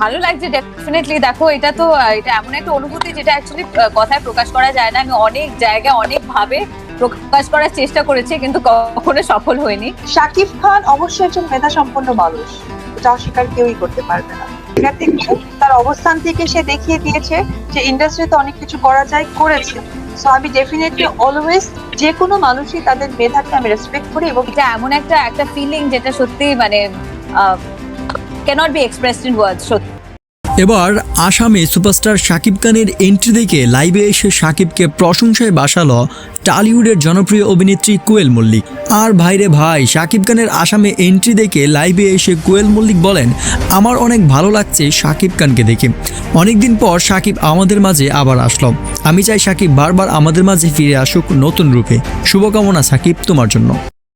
ভালো লাগছে ডেফিনেটলি দেখো এটা তো এটা এমন একটা অনুভূতি যেটা অ্যাকচুয়ালি কথায় প্রকাশ করা যায় না। আমি অনেক জায়গায় অনেক ভাবে প্রকাশ করার চেষ্টা করেছি কিন্তু কখনো সফল হয়নি শাকিব খান অবশ্যই একজন মেধা সম্পন্ন মানুষ। এটা অস্বীকার কেউই করতে পারবে না। তার অবস্থান থেকে সে দেখিয়ে দিয়েছে যে ইন্ডাস্ট্রিতে অনেক কিছু করা যায় করেছে। সো আমি ডেফিনেটলি অলওয়েজ যে কোনো মানুষই তাদের মেধাকে আমি রেসপেক্ট করি এবং এটা এমন একটা একটা ফিলিং যেটা সত্যি মানে cannot be expressed in words এবার আসামে সুপারস্টার শাকিব খানের এন্ট্রি দেখে লাইভে এসে শাকিবকে প্রশংসায় বাসালো টালিউডের জনপ্রিয় অভিনেত্রী কোয়েল মল্লিক। আর ভাইরে ভাই, শাকিব খানের আসামে এন্ট্রি দেখে লাইভে এসে কোয়েল মল্লিক বলেন, আমার অনেক ভালো লাগছে শাকিব খানকে দেখে। অনেকদিন পর শাকিব আমাদের মাঝে আবার আসলো। আমি চাই শাকিব বারবার আমাদের মাঝে ফিরে আসুক নতুন রূপে। শুভকামনা শাকিব তোমার জন্য।